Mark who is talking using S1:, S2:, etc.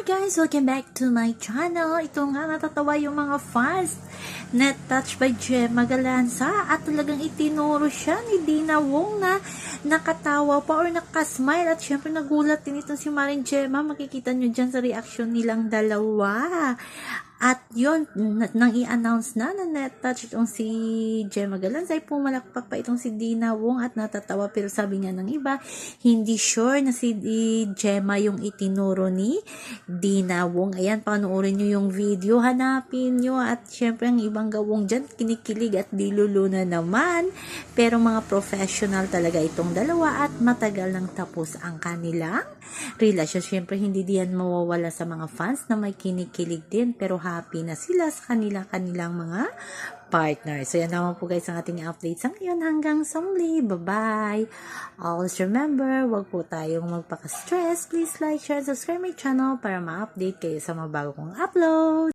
S1: Hi guys! Welcome back to my channel. Ito nga natatawa yung mga fans. Net touch by Gemma Galanza at talagang itinuro siya ni Dina Wong na nakatawa pa or nakasmile at syempre nagulat din itong si Maring Gemma. Makikita nyo dyan sa reaction nilang dalawa. At na- nang i-announce na na net touch itong si Gemma Galanza ay pumalakpak pa itong si Dina Wong at natatawa pero sabi nga ng iba, hindi sure na si Gemma yung itinuro ni Dina Wong. Ayan, panoorin nyo yung video, hanapin nyo at syempre ang ibang gawong dyan, kinikilig at diluluna naman. Pero mga professional talaga itong dalawa at matagal nang tapos ang kanilang relasyon. Syempre, hindi diyan mawawala sa mga fans na may kinikilig din pero happy na sila sa kanila-kanilang mga partner. So, yan naman po guys ang ating update sa ngayon. Hanggang sa muli. Bye-bye. Always remember, wag po tayong magpaka-stress. Please like, share, subscribe my channel para ma-update kayo sa mga bago kong upload.